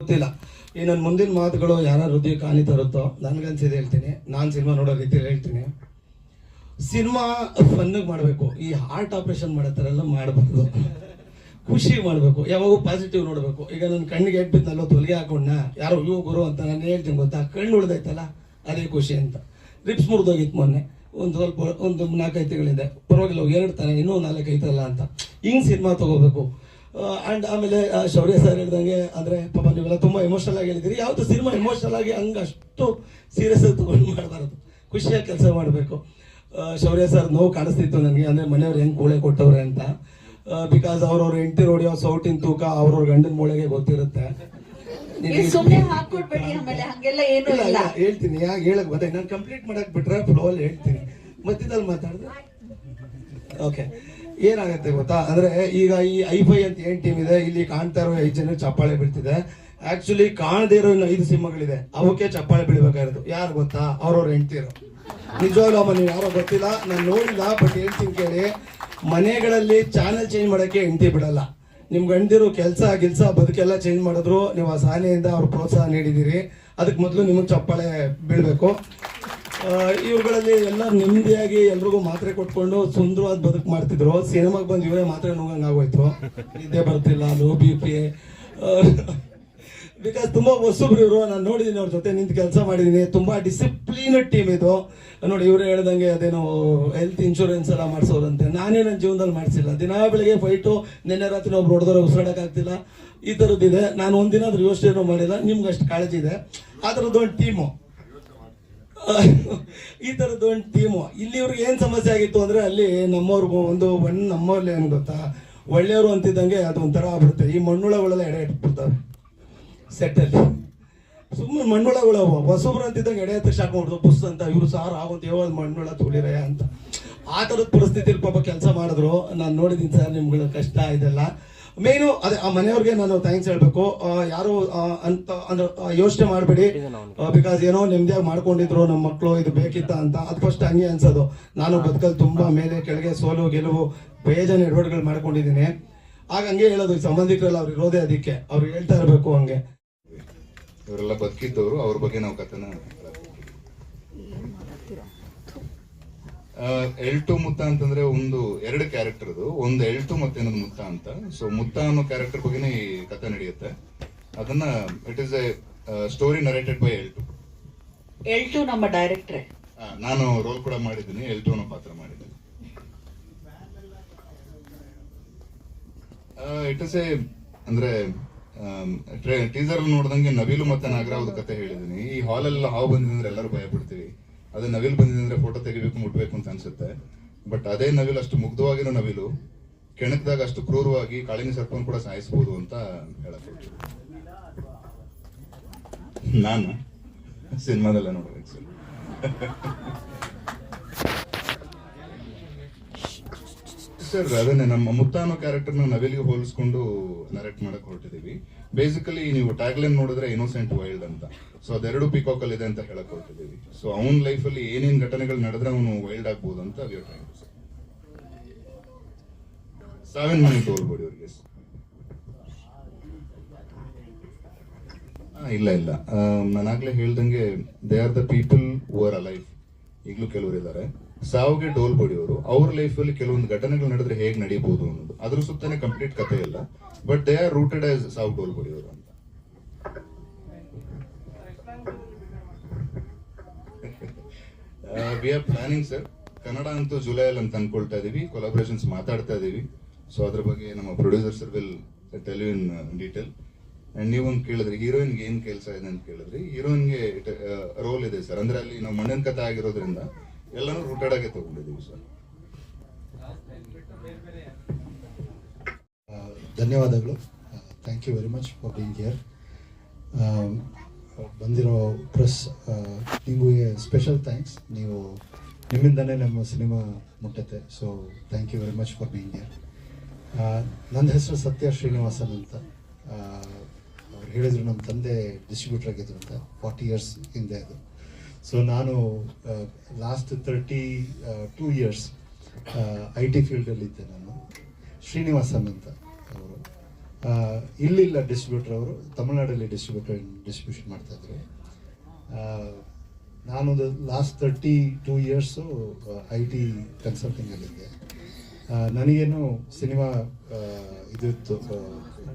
ಗೊತ್ತಿಲ್ಲ. ಈ ನನ್ನ ಮುಂದಿನ ಮಾತುಗಳು ಯಾರ ಹೃದಯ ಕಾಣಿ ತರುತ್ತೋ ನನ್ಗನ್ಸಿದ್ ಹೇಳ್ತೀನಿ. ನಾನು ಸಿನಿಮಾ ನೋಡೋ ರೀತಿಯಲ್ಲಿ ಹೇಳ್ತೀನಿ. ಸಿನಿಮಾ ಫನ್ನಾಗಿ ಮಾಡಬೇಕು. ಈ ಹಾರ್ಟ್ ಆಪರೇಷನ್ ಮಾಡೋ ಥರ ಎಲ್ಲ ಮಾಡಬಾರ್ದು. ಖುಷಿ ಮಾಡಬೇಕು. ಯಾವಾಗ ಪಾಸಿಟಿವ್ ನೋಡಬೇಕು. ಈಗ ನನ್ನ ಕಣ್ಣಿಗೆ ಎಟ್ಬಿದ್ನಲ್ಲೋ ತೊಲಗೆ ಹಾಕೊಂಡ ಯಾರೋ ಇವು ಗುರು ಅಂತ ನಾನು ಹೇಳ್ತೀನಿ ಗೊತ್ತಾ? ಕಣ್ಣು ಉಳ್ದೈತಲ್ಲ, ಅದೇ ಖುಷಿ ಅಂತ. ರಿಪ್ಸ್ ಮುರಿದೋಗಿತ್ತು ಮೊನ್ನೆ. ಒಂದು ಸ್ವಲ್ಪ ಒಂದು ನಾಲ್ಕೈದು ಪರವಾಗಿಲ್ಲ, ಎರಡು ತಾನೆ, ಇನ್ನೂ ನಾಲ್ಕೈತಲ್ಲ ಅಂತ. ಹಿಂಗೆ ಸಿನಿಮಾ ತಗೋಬೇಕು. ಆ್ಯಂಡ್ ಆಮೇಲೆ ಶೌರ್ಯ ಸರ್ ಹೇಳ್ದಂಗೆ ಅಂದರೆ ಪಾಪ ನೀವೆಲ್ಲ ತುಂಬ ಎಮೋಷನಲ್ ಆಗಿ ಹೇಳಿದಿರಿ ಯಾವುದು ಸಿನಿಮಾ ಎಮೋಷನಲ್ ಆಗಿ ಹಂಗೆ ಅಷ್ಟು ಸೀರಿಯಸ್ ಆಗಿ ತಗೊಂಡು ಮಾಡಬಾರ್ದು. ಖುಷಿಯಾಗಿ ಕೆಲಸ ಮಾಡಬೇಕು. ಶೌರ್ಯ ಸರ್ ನೋವು ಕಾಣಿಸ್ತಿತ್ತು ನನಗೆ. ಅಂದರೆ ಮನೆಯವ್ರು ಹೆಂಗೆ ಕೂಳೆ ಕೊಟ್ಟವ್ರೆ ಅಂತ. ಬಿಕಾಸ್ ಅವ್ರವ್ರ ಹೆಂಡತಿ ರೋಡಿಯೋ ಸೌಟಿನ ತೂಕ ಅವ್ರವ್ರ ಗಂಡನ ಮೂಳೆಗೆ ಗೊತ್ತಿರುತ್ತೆ. ಹೇಳ್ತೀನಿ. ಯಾಕೆ ಹೇಳಕ್ ಬಂದೆ ನಾನು ಕಂಪ್ಲೀಟ್ ಮಾಡಕ್ ಬಿಟ್ರೆ ಫ್ಲೋ ಅಲ್ಲಿ ಹೇಳ್ತೀನಿ. ಮಧ್ಯದಲ್ಲಿ ಮಾತಾಡಿದ್ರೆ ಓಕೆ ಏನಾಗುತ್ತೆ ಗೊತ್ತಾ? ಅಂದ್ರೆ ಈಗ ಈ ಐಫೈ ಅಂತ ಏನು ಟೀಮ್ ಇದೆ, ಇಲ್ಲಿ ಕಾಣ್ತಾ ಇರೋ ಐದು ಜನ ಚಪ್ಪಾಳೆ ಬೀಳ್ತಿದೆ. ಆಕ್ಚುಲಿ ಕಾಣದೇ ಇರೋ ಐದು ಸಿಂಹಗಳಿದೆ. ಅವಕ್ಕೆ ಚಪ್ಪಾಳೆ ಬೀಳ್ಬೇಕಾಗಿರೋದು. ಯಾರು ಗೊತ್ತಾ? ಅವ್ರವ್ರ ಹೆಂಡ್ತಿರು. ನಿಜವಾಗ್ಲೂ ನೀವು ಯಾರೋ ಗೊತ್ತಿಲ್ಲ. ನಾನು ನೋಡಿಲ್ಲ ಬಟ್ ಹೇಳ್ತೀನಿ ಕೇಳಿ? ಮನೆಗಳಲ್ಲಿ ಚಾನೆಲ್ ಚೇಂಜ್ ಮಾಡೋಕ್ಕೆ ಹೆಂಡತಿ ಬಿಡಲ್ಲ. ನಿಮ್ಮ ಗಂಡಿರು ಕೆಲಸ, ಗಿಲ್ಸ, ಬದುಕೆಲ್ಲ ಚೇಂಜ್ ಮಾಡಿದ್ರು, ನೀವು ಆ ಸಾಹನೆಯಿಂದ ಅವ್ರ ಪ್ರೋತ್ಸಾಹ ನೀಡಿದ್ದೀರಿ. ಅದಕ್ಕೆ ಮೊದಲು ನಿಮಗೆ ಚಪ್ಪಾಳೆ ಬೀಳ್ಬೇಕು. ಇವುಗಳಲ್ಲಿ ಎಲ್ಲ ನೆಮ್ಮದಿಯಾಗಿ ಎಲ್ರಿಗೂ ಮಾತ್ರೆ ಕೊಟ್ಕೊಂಡು ಸುಂದರವಾದ ಬದುಕು ಮಾಡ್ತಿದ್ರು. ಸಿನಿಮಾಗೆ ಬಂದು ಇವರೇ ಮಾತ್ರೆ ನುಂಗಂಗೆ ಆಗೋಯ್ತು. ನಿದ್ದೆ ಬರ್ತಿಲ್ಲ, ಲೋ ಬಿ ಪಿ. ಬಿಕಾಸ್ ತುಂಬಾ ಹೊಸಬ್ರು ಇವರು, ನಾನು ನೋಡಿದ್ದೀನಿ ಅವ್ರ ಜೊತೆ ನಿಂತು ಕೆಲಸ ಮಾಡಿದ್ದೀನಿ ತುಂಬಾ ಡಿಸಿಪ್ಲಿನ್ ಟೀಮ್ ಇದು. ನೋಡಿ, ಇವರು ಹೇಳ್ದಂಗೆ ಅದೇನೋ ಹೆಲ್ತ್ ಇನ್ಶೂರೆನ್ಸ್ ಎಲ್ಲ ಮಾಡಿಸೋರಂತೆ. ನಾನೇ ನನ್ನ ಜೀವನದಲ್ಲಿ ಮಾಡಿಸಿಲ್ಲ. ದಿನ ಬೆಳಿಗ್ಗೆ ಫೈಟು ನಿನ್ನೆ ರಾತ್ರಿ ಒಬ್ರು ಹೊಡೆದವ್ರು ಉಸಿರಾಡೋಕ್ಕಾಗ್ತಿಲ್ಲ ಈ ಥರದ್ದಿದೆ ನಾನು ಒಂದಿನ ಅದ್ರ ಯೋಚನೆ ಮಾಡಿಲ್ಲ. ನಿಮ್ಗೆ ಅಷ್ಟು ಕಾಳಜಿ ಇದೆ. ಆ ಒಂದು ಟೀಮು ಈ ತರದ್ದು ಒಂದು ಟೀಮು ಇಲ್ಲಿ ಇವ್ರಿಗೆ ಏನು ಸಮಸ್ಯೆ ಆಗಿತ್ತು ಅಂದ್ರೆ ಅಲ್ಲಿ ನಮ್ಮವ್ರಿಗೂ ಒಂದು ಒಂದು ನಮ್ಮವ್ರಲ್ಲಿ ಏನು ಗೊತ್ತಾ? ಒಳ್ಳೆಯವರು ಅಂತಿದ್ದಂಗೆ ಅದು ಒಂಥರ ಆಗ್ಬಿಡುತ್ತೆ. ಈ ಮಣ್ಣುಳಗಳೆಲ್ಲ ಎಡೆ ಇಟ್ಬಿಡ್ತವೆ ಸೆಟ್ಟಲ್ಲಿ ಸುಮ್ಮನೆ ಮಣ್ಣುಳಗಳು ಹೊಸಬ್ರು ಅಂತಿದ್ದಂಗೆ ಎಡೆ ಹತ್ತಿರ ಶಾಕ್ ಮಾಡಿದ್ರು ಬುಸ್ ಅಂತ ಇವರು ಸಾರ್ ಆಗೋದು ಯಾವ ಮಣ್ಣುಳ ತುಳಿರೆ ಅಂತ. ಆ ಥರದ ಪರಿಸ್ಥಿತಿಯಲ್ಲಿ ಪಾಪ ಕೆಲಸ ಮಾಡಿದ್ರು. ನಾನು ನೋಡಿದ್ದೀನಿ ಸರ್ ನಿಮ್ಗಳ ಕಷ್ಟ ಇದೆಲ್ಲ. ಮೇನು ಅದೇ ಆ ಮನೆಯವ್ರಿಗೆ ನಾನು ಥ್ಯಾಂಕ್ಸ್ ಹೇಳ್ಬೇಕು. ಆ, ಯಾರು ಅಂತ ಅಂದ್ರೆ ಯೋಚನೆ ಮಾಡಬೇಡಿ. ಬಿಕಾಸ್ ಏನೋ ನೆಮ್ಮದಿಯಾಗಿ ಮಾಡ್ಕೊಂಡಿದ್ರು ನಮ್ಮ ಮಕ್ಕಳು ಇದು ಬೇಕಿತ್ತ ಅಂತ ಅದು ಫಸ್ಟ್ ಹಂಗೆ ಅನ್ಸೋದು. ನಾನು ಬದುಕಲ್ಲಿ ತುಂಬಾ ಮೇಲೆ ಕೆಳಗೆ ಸೋಲು ಗೆಲುವು ಬೇಜಾನ್ ಎಡವಟ್ಗಳು ಮಾಡ್ಕೊಂಡಿದ್ದೀನಿ. ಆಗ ಹಂಗೆ ಹೇಳೋದು ಈ ಸಂಬಂಧಿಕರೆಲ್ಲ ಅವ್ರು ಇರೋದೇ ಅದಕ್ಕೆ. ಅವ್ರು ಹೇಳ್ತಾ ಇರಬೇಕು ಹಂಗೆ. ಇವರೆಲ್ಲ ಬದುಕಿದ್ದವರು ಅವ್ರ ಬಗ್ಗೆ ನಾವು ಕಥನ ಎಲ್ ಟು ಮುತ್ತ ಅಂತಂದ್ರೆ ಒಂದು ಎರಡು ಕ್ಯಾರೆಕ್ಟರ್ ಅದು. ಒಂದು ಎಲ್ ಟು ಮತ್ತೆ ಇನ್ನೊಂದು ಮುತ್ತ ಅಂತ. ಸೊ ಮುತ್ತ ಅನ್ನೋ ಕ್ಯಾರೆಕ್ಟರ್ ಬಗ್ಗೆನೇ ಈ ಕಥೆ ನಡೆಯುತ್ತೆ. ಅದನ್ನ it is a story narrated by L two L two ನಮ್ಮ ಡೈರೆಕ್ಟರ್ ನಾನು ರೋಲ್ ಕೂಡ ಮಾಡಿದ್ದೀನಿ. ಎಲ್ ಟು ಅನ್ನೋ ಪಾತ್ರ ಮಾಡಿದ್ದೀನಿ. ಇಟ್ ಇಸ್ ಎ ಅಂದ್ರೆ ಟೀಸರ್ ನೋಡ್ದಂಗೆ ನವಿಲು ಮತ್ತೆ ನಾಗರಾವ್ದ ಕತೆ ಹೇಳಿದೀನಿ ಈ ಹಾಲ್ ಎಲ್ಲ ಹಾವು ಬಂದಿದ್ರೆ ಅಂದ್ರೆ ಎಲ್ಲರೂ ಭಯ ಬಿಡ್ತೀವಿ ಅದೇ ನವಿಲು ಬಂದಿದೆ ಅಂದ್ರೆ ಫೋಟೋ ತೆಗಿಬೇಕು, ಮುಟ್ಬೇಕು ಅಂತ ಅನ್ಸುತ್ತೆ. ಬಟ್ ಅದೇ ನವಿಲು ಅಷ್ಟು ಮುಗ್ಧವಾಗಿರೋ ನವಿಲು, ಕೆಣಕದಾಗ ಅಷ್ಟು ಕ್ರೂರವಾಗಿ ಕಾಳಿನ ಸರ್ಪನ್ ಕೂಡ ಸಾಯಿಸಬಹುದು ಅಂತ ಹೇಳಕ್ ನಾನು ಸಿನಿಮಾದಲ್ಲ ನೋಡ್ಬೇಕು ಸರ್. ಸರ್ ಅದನ್ನೇ ನಮ್ಮ ಮುತ್ತಾನೋ ಅನ್ನೋ ಕ್ಯಾರೆಕ್ಟರ್ ನವೆಲ್ಗೆ ಹೋಲಿಸ್ಕೊಂಡು ನರೇಟ್ ಮಾಡಕ್ ಹೊರಟಿದೀವಿ. ಬೇಸಿಕಲಿ ನೀವು ಟ್ಯಾಗ್ಲೈನ್ ನೋಡಿದ್ರೆ ಇನೋಸೆಂಟ್ ವೈಲ್ಡ್ ಅಂತ. ಸೊ ಅದೆರಡು ಪಿಕಾಕ್ ಇದೆ ಅಂತ ಹೇಳಕ್ ಹೊರಟಿದೀವಿ. ಸೊ ಅವನ ಅಲ್ಲಿ ಏನೇನ್ ಘಟನೆಗಳು ನಡೆದ್ರೆ ಅವನು ವೈಲ್ಡ್ ಆಗ್ಬೋದು ಅಂತ ಸಾವಿನ ಮನೆ ತೋಲ್ಬೇಡಿ ಅವ್ರಿಗೆ ಇಲ್ಲ ಇಲ್ಲ. ನಾನಾಗ್ಲೇ ಹೇಳ್ದಂಗೆ they are the people over a life ಈಗಲೂ ಕೆಲವರು ಇದ್ದಾರೆ ಸಾವಿಗೆ ಡೋಲ್ ಬಡಿಯೋರು ಅವ್ರ ಲೈಫಲ್ಲಿ ಕೆಲವೊಂದು ಘಟನೆಗಳು ನಡೆದ್ರೆ ಹೇಗೆ ನಡೀಬಹುದು ಅನ್ನೋದು. ಅದ್ರ ಸುತ್ತನೇ ಕಂಪ್ಲೀಟ್ ಕಥೆ ಇಲ್ಲ but they are rooted as ಸಾವು ಡೋಲ್ ಬಡಿಯೋರು ಅಂತ. We are planning sir Kannada ಅಂತೂ ಜುಲೈ ಅಲ್ಲಿ ಅಂತ ಅನ್ಕೊಳ್ತಾ ಇದೀವಿ ಕೊಲಾಬ್ರೇಷನ್ಸ್ ಮಾತಾಡ್ತಾ ಇದೀವಿ. ಸೊ ಅದ್ರ ಬಗ್ಗೆ ನಮ್ಮ producer sir will tell in detail and ನೀವೊಂದು ಕೇಳಿದ್ರಿ ಹೀರೋಯಿನ್ಗೆ ಏನು ಕೆಲಸ ಇದೆ ಅಂತ ಕೇಳಿದ್ರಿ. ಹೀರೋಯಿನ್ಗೆ ರೋಲ್ ಇದೆ ಸರ್ ಅಂದ್ರೆ ಅಲ್ಲಿ ನಾವು ಮಣ್ಣಿನ ಕಥೆ ಆಗಿರೋದ್ರಿಂದ ಎಲ್ಲಾನು ರೂಟೆಡ್ ಆಗಿ ತಗೊಂಡಿದ್ದೀವಿ ಸರ್. ಧನ್ಯವಾದಗಳು. Thank you very much for being here ಬಂದಿರೋ ಪ್ರೆಸ್ ನಿಮಗೆ ಸ್ಪೆಷಲ್ ಥ್ಯಾಂಕ್ಸ್ ನೀವು ನಿಮ್ಮಿಂದನೇ ನಮ್ಮ cinema ಮುಟ್ಟುತ್ತೆ. So thank you very much for being here ನನ್ನ ಹೆಸರು ಸತ್ಯ ಶ್ರೀನಿವಾಸನ್ ಅಂತ. ಅವ್ರು ಹೇಳಿದ್ರು ನಮ್ಮ ತಂದೆ ಡಿಸ್ಟ್ರಿಬ್ಯೂಟರ್ ಆಗಿದ್ರು ಅಂತ ಫಾರ್ಟಿ ಇಯರ್ಸ್ ಹಿಂದೆ ಅದು. ಸೊ ನಾನು last thirty two years I T ಫೀಲ್ಡಲ್ಲಿದ್ದೆ ನಾನು. ಶ್ರೀನಿವಾಸನ್ ಅಂತ ಅವರು. ಇಲ್ಲಿಲ್ಲ ಡಿಸ್ಟ್ರಿಬ್ಯೂಟರ್ ಅವರು, ತಮಿಳ್ನಾಡಲ್ಲಿ ಡಿಸ್ಟ್ರಿಬ್ಯೂಟರ್ ಡಿಸ್ಟ್ರಿಬ್ಯೂಷನ್ ಮಾಡ್ತಾ ಇದ್ರು ನಾನು last thirty two years I T ಕನ್ಸಲ್ಟಿಂಗಲ್ಲಿದ್ದೆ ನನಗೇನು ಸಿನಿಮಾ ಇದು ಇತ್ತು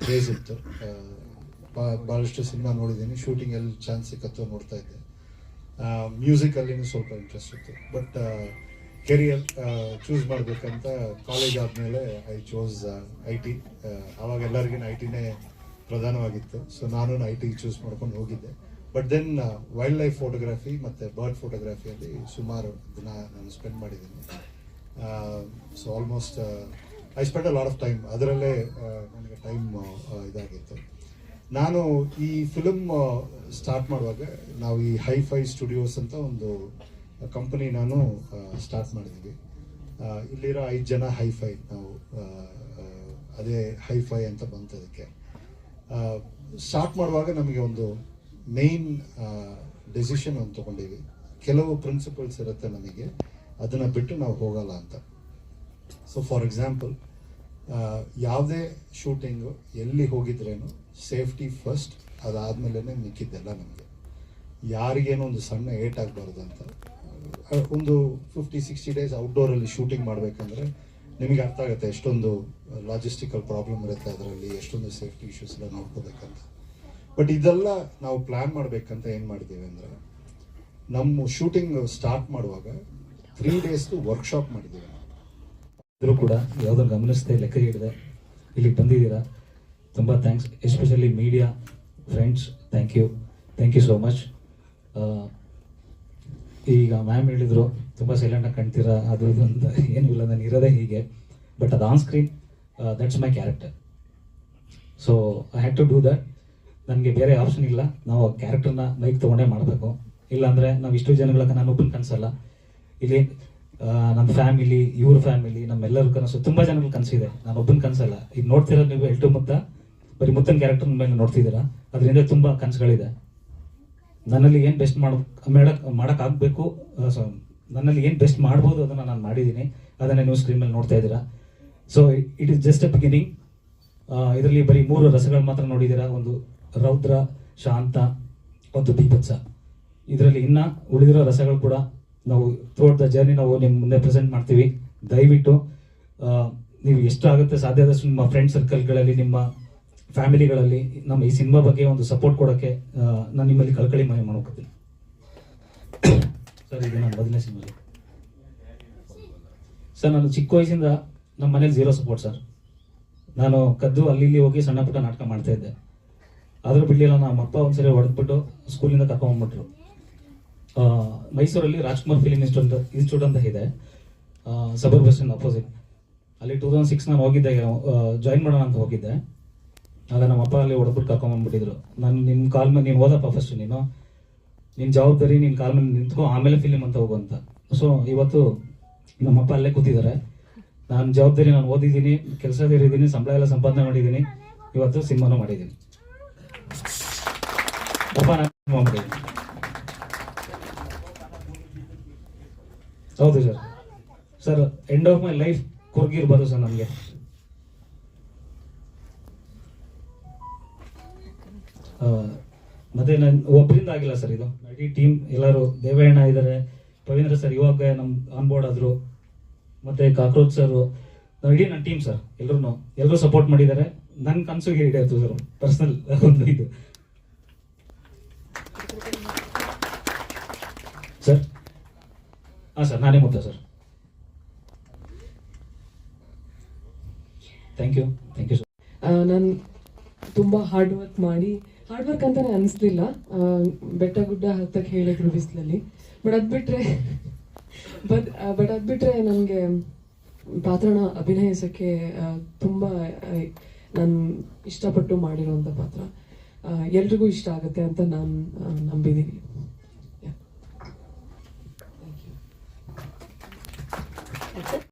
ಕ್ರೇಜ್ ಇತ್ತು. ಭಾಳಷ್ಟು ಸಿನಿಮಾ ನೋಡಿದ್ದೀನಿ. ಶೂಟಿಂಗಲ್ಲಿ ಚಾನ್ಸ್ ಸಿಕ್ಕತ್ತೋ ನೋಡ್ತಾ ಇದ್ದೆ. ಮ್ಯೂಸಿಕಲ್ಲಿನೂ ಸ್ವಲ್ಪ ಇಂಟ್ರೆಸ್ಟ್ ಇತ್ತು. ಬಟ್ ಕೆರಿಯರ್ ಚೂಸ್ ಮಾಡಬೇಕಂತ ಕಾಲೇಜ್ ಆದಮೇಲೆ ಐ ಚೋಸ್ ಐ ಟಿ ಆವಾಗ ಎಲ್ಲರಿಗೂ ಐ ಟಿನೇ ಪ್ರಧಾನವಾಗಿತ್ತು. ಸೊ ನಾನು ಐ ಟಿ ಚೂಸ್ ಮಾಡ್ಕೊಂಡು ಹೋಗಿದ್ದೆ. But then wild life photography ಮತ್ತು ಬರ್ಡ್ ಫೋಟೋಗ್ರಫಿಯಲ್ಲಿ ಸುಮಾರು ದಿನ ನಾನು ಸ್ಪೆಂಡ್ ಮಾಡಿದ್ದೀನಿ. So almost I spend a lot of time ಅದರಲ್ಲೇ ನನಗೆ ಟೈಮ್ ಇದಾಗಿತ್ತು. ನಾನು ಈ ಫಿಲ್ಮ್ ಸ್ಟಾರ್ಟ್ ಮಾಡುವಾಗ ನಾವು ಈ ಹೈ ಫೈ ಸ್ಟುಡಿಯೋಸ್ ಅಂತ ಒಂದು ಕಂಪನಿ ನಾನು ಸ್ಟಾರ್ಟ್ ಮಾಡಿದ್ವಿ. ಇಲ್ಲಿರೋ ಐದು ಜನ ಹೈ ಫೈ ನಾವು ಅದೇ ಹೈ ಫೈ ಅಂತ ಬಂತು ಅದಕ್ಕೆ. ಸ್ಟಾರ್ಟ್ ಮಾಡುವಾಗ ನಮಗೆ ಒಂದು ಮೇನ್ ಡೆಸಿಷನ್ ಒಂದು ತಗೊಂಡಿವಿ ಕೆಲವು ಪ್ರಿನ್ಸಿಪಲ್ಸ್ ಇರುತ್ತೆ ನಮಗೆ, ಅದನ್ನು ಬಿಟ್ಟು ನಾವು ಹೋಗಲ್ಲ ಅಂತ. ಸೊ ಫಾರ್ ಎಕ್ಸಾಂಪಲ್ ಯಾವುದೇ ಶೂಟಿಂಗು ಎಲ್ಲಿ ಹೋಗಿದ್ರೇನು ಸೇಫ್ಟಿ ಫಸ್ಟ್ ಅದಾದಮೇಲೆ ಮಿಕ್ಕಿದ್ದೆಲ್ಲ ನಮಗೆ. ಯಾರಿಗೇನೋ ಒಂದು ಸಣ್ಣ ಏಟ್ ಆಗಬಾರ್ದು ಅಂತ ಒಂದು ಫಿಫ್ಟಿ ಸಿಕ್ಸ್ಟಿ ಡೇಸ್ ಔಟ್ಡೋರಲ್ಲಿ ಶೂಟಿಂಗ್ ಮಾಡಬೇಕಂದ್ರೆ ನಿಮಗೆ ಅರ್ಥ ಆಗುತ್ತೆ ಎಷ್ಟೊಂದು ಲಾಜಿಸ್ಟಿಕಲ್ ಪ್ರಾಬ್ಲಮ್ ಇರುತ್ತೆ ಅದರಲ್ಲಿ, ಎಷ್ಟೊಂದು ಸೇಫ್ಟಿ ಇಶ್ಯೂಸ್ ಎಲ್ಲ ನೋಡ್ಕೋಬೇಕಂತ. ಬಟ್ ಇದೆಲ್ಲ ನಾವು ಪ್ಲ್ಯಾನ್ ಮಾಡಬೇಕಂತ ಏನು ಮಾಡಿದ್ದೀವಿ ಅಂದರೆ, ನಮ್ಮ ಶೂಟಿಂಗ್ ಸ್ಟಾರ್ಟ್ ಮಾಡುವಾಗ ತ್ರೀ ಡೇಸ್ದು ವರ್ಕ್ಶಾಪ್ ಮಾಡಿದ್ದೀವಿ ಇದ್ರೂ ಕೂಡ ಯಾವುದನ್ನು ಗಮನಿಸದೆ ಲೆಕ್ಕ ಹಿಡಿದೆ ಇಲ್ಲಿ ಬಂದಿದ್ದೀರಾ, ತುಂಬ thanks especially media friends thank you thank you so much ಈಗ ಮ್ಯಾಮ್ ಹೇಳಿದ್ರು, ತುಂಬ ಸೈಲೆಂಟಾಗಿ ಕಾಣ್ತೀರಾ? ಅದು, ಇದು ಏನೂ ಇಲ್ಲ ನಾನು ಇರೋದೇ ಹೀಗೆ. ಬಟ್ ಅದು on screen that's my character so I had to do that ನನಗೆ ಬೇರೆ ಆಪ್ಷನ್ ಇಲ್ಲ. ನಾವು ಕ್ಯಾರೆಕ್ಟರ್ನ ಮೈಕ್ ತೊಗೊಂಡೇ ಮಾಡಬೇಕು. ಇಲ್ಲಾಂದರೆ ನಾವು ಇಷ್ಟು ಜನಗಳ ನಾನು ಒಬ್ಬನ ಕನಸಲ್ಲ. ಇಲ್ಲಿ ನಮ್ಮ ಫ್ಯಾಮಿಲಿ ಇವ್ರ ಫ್ಯಾಮಿಲಿ ನಮ್ಮೆಲ್ಲರ ಕನಸು ತುಂಬ ಜನಗಳ ಕನಸಿದೆ. ನಾನು ಒಬ್ಬನ ಕನಸಲ್ಲ. ಈಗ ನೋಡ್ತಿರೋದು ನೀವು ಎಲ್ಟು ಮುತ್ತ? ಬರೀ ಮುತ್ತನ್ ಕ್ಯಾರೆಕ್ಟರ್ ಮೇಲೆ ನೋಡ್ತಿದ್ದೀರಾ? ಅದರಿಂದ ತುಂಬ ಕನಸುಗಳಿದೆ. ನನ್ನಲ್ಲಿ ಏನು ಬೆಸ್ಟ್ ಮಾಡ ಮೇಡಕ್ ಮಾಡೋಕ್ಕಾಗಬೇಕು ನನ್ನಲ್ಲಿ ಏನು ಬೆಸ್ಟ್ ಮಾಡ್ಬೋದು ಅದನ್ನು ನಾನು ಮಾಡಿದ್ದೀನಿ. ಅದನ್ನ ನೀವು ಸ್ಕ್ರೀನ್ ಮೇಲೆ ನೋಡ್ತಾ ಇದ್ದೀರಾ. So it is just a beginning ಇದರಲ್ಲಿ ಬರೀ ಮೂರು ರಸಗಳು ಮಾತ್ರ ನೋಡಿದ್ದೀರಾ? ಒಂದು ರೌದ್ರ, ಶಾಂತ, ಒಂದು ದೀಪತ್ಸ ಇದರಲ್ಲಿ ಇನ್ನ ಉಳಿದಿರೋ ರಸಗಳು ಕೂಡ ನಾವು ಥ್ರೂಟ್ ದ ಜರ್ನಿ ನಾವು ನಿಮ್ಮ ಮುಂದೆ ಪ್ರೆಸೆಂಟ್ ಮಾಡ್ತೀವಿ. ದಯವಿಟ್ಟು ನೀವು ಎಷ್ಟು ಆಗುತ್ತೆ ಸಾಧ್ಯ ಆದಷ್ಟು ನಿಮ್ಮ ಫ್ರೆಂಡ್ ಸರ್ಕಲ್ಗಳಲ್ಲಿ ನಿಮ್ಮ ಫ್ಯಾಮಿಲಿಗಳಲ್ಲಿ ನಮ್ಮ ಈ ಸಿನಿಮಾ ಬಗ್ಗೆ ಒಂದು ಸಪೋರ್ಟ್ ಕೊಡೋಕ್ಕೆ ನಾನು ನಿಮ್ಮಲ್ಲಿ ಕಳ್ಕಳಿ ಮನೆ ಮಾಡ್ಕೊತೀನಿ ಸರ್ ಇದು ನಾನು ಮೊದಲನೇ ಸಿನಿಮಾ ಸರ್ ನಾನು ಚಿಕ್ಕ ವಯಸ್ಸಿಂದ ನಮ್ಮ ಮನೇಲಿ ಝೀರೋ ಸಪೋರ್ಟ್ ಸರ್. ನಾನು ಕದ್ದು ಅಲ್ಲಿ ಇಲ್ಲಿ ಹೋಗಿ ಸಣ್ಣ ಪುಟ್ಟ ನಾಟಕ ಮಾಡ್ತಾ ಇದ್ದೆ. ಆದರೂ ಬಿಡ್ಲಿಲ್ಲ ನಮ್ಮ ಅಪ್ಪ ಒಂದ್ಸರಿ ಹೊಡೆದ್ಬಿಟ್ಟು ಸ್ಕೂಲಿಂದ ಕರ್ಕೊಂಡ್ಬಿಟ್ರು ಆ, ಮೈಸೂರಲ್ಲಿ ರಾಜ್ಕುಮಾರ್ ಫಿಲಿಂ ಇನ್ಸ್ಟಿಟ್ಯೂಟ್ ಇನ್ಸ್ಟಿಟ್ಯೂಟ್ ಅಂತ ಇದೆ. ಸಬರ್ ಬಸ್ ಅಪೋಸಿಟ್ ಅಲ್ಲಿ ಟೂ ತೌಸಂಡ್ ಸಿಕ್ಸ್ ನಾನು ಹೋಗಿದ್ದೆ ಜಾಯಿನ್ ಮಾಡೋಣ ಅಂತ ಹೋಗಿದ್ದೆ. ಆಗ ನಮ್ಮ ಅಪ್ಪ ಅಲ್ಲಿ ಹೊಡೆದ್ಬಿಟ್ಟು ಕರ್ಕೊಂಬಂದ್ಬಿಟ್ಟಿದ್ರು ನಾನು ನಿಮ್ಮ ಕಾಲ್ ಮೇಲೆ ನೀನು ಓದಪ್ಪ ಫಸ್ಟ್ ನೀನು. ನಿನ್ನ ಜವಾಬ್ದಾರಿ ನಿನ್ನ ಕಾಲ್ ಮೇಲೆ ನಿಂತ್ಕೊ, ಆಮೇಲೆ ಫಿಲಿಮ್ ಅಂತ ಹೋಗು ಅಂತ. ಸೊ ಇವತ್ತು ನಮ್ಮಪ್ಪ ಅಲ್ಲೇ ಕೂತಿದ್ದಾರೆ. ನಾನು ಜವಾಬ್ದಾರಿ ನಾನು ಓದಿದ್ದೀನಿ ಕೆಲಸದಲ್ಲಿದ್ದೀನಿ ಸಂಬಳ ಎಲ್ಲ ಸಂಪಾದನೆ ಮಾಡಿದ್ದೀನಿ. ಇವತ್ತು ಸಿನಿಮಾನು ಮಾಡಿದ್ದೀನಿ. ಅಪ್ಪ ಹೌದು sir. Sir end of my life ಕೊರ್ಗಿರ್ಬೋದು sir ನನಗೆ ಮತ್ತೆ ನಾನು ಒಬ್ಬರಿಂದ ಆಗಿಲ್ಲ ಸರ್ ಇದು. ಇಡೀ ಟೀಮ್ ಎಲ್ಲರೂ ದೇವೇಣ್ಣ ಇದ್ದಾರೆ ಪವೀಂದ್ರ ಸರ್ ಇವಾಗ ನಮ್ ಆನ್ ಬೋರ್ಡ್ ಆದ್ರು, ಮತ್ತೆ ಕಾಕ್ರೋಚ್ ಸರ್. ಇಡೀ ನನ್ನ ಟೀಮ್ ಸರ್ ಎಲ್ಲರೂ ಎಲ್ಲರೂ ಸಪೋರ್ಟ್ ಮಾಡಿದ್ದಾರೆ ನನ್ನ ಕನಸಿಗೆ ಹಿಡಿಯಿತು ಸರ್ ಪರ್ಸನಲ್ ಒಂದು ಇದು. ಸರ್? ಹಾಂ ಸರ್, ನಾನೇ ಮುದ್ದ sir. Thank you thank you sir ನಾನು ತುಂಬ ಹಾರ್ಡ್ ವರ್ಕ್ ಮಾಡಿ ಹಾರ್ಡ್ ವರ್ಕ್ ಅಂತಾನೆ ಅನಿಸ್ಲಿಲ್ಲ. ಬೆಟ್ಟ ಗುಡ್ಡ ಹತ್ತಕ್ಕೆ ಹೇಳಿದ್ರು ಬಿಸಿಲಲ್ಲಿ. ಬಟ್ ಅದು ಬಿಟ್ರೆ ಬಟ್ ಬಟ್ ಅದು ಬಿಟ್ರೆ ನನಗೆ ಪಾತ್ರನ ಅಭಿನಯಿಸೋಕ್ಕೆ ತುಂಬ ನಾನು ಇಷ್ಟಪಟ್ಟು ಮಾಡಿರೋಂಥ ಪಾತ್ರ. ಎಲ್ರಿಗೂ ಇಷ್ಟ ಆಗುತ್ತೆ ಅಂತ ನಾನು ನಂಬಿದ್ದೀನಿ.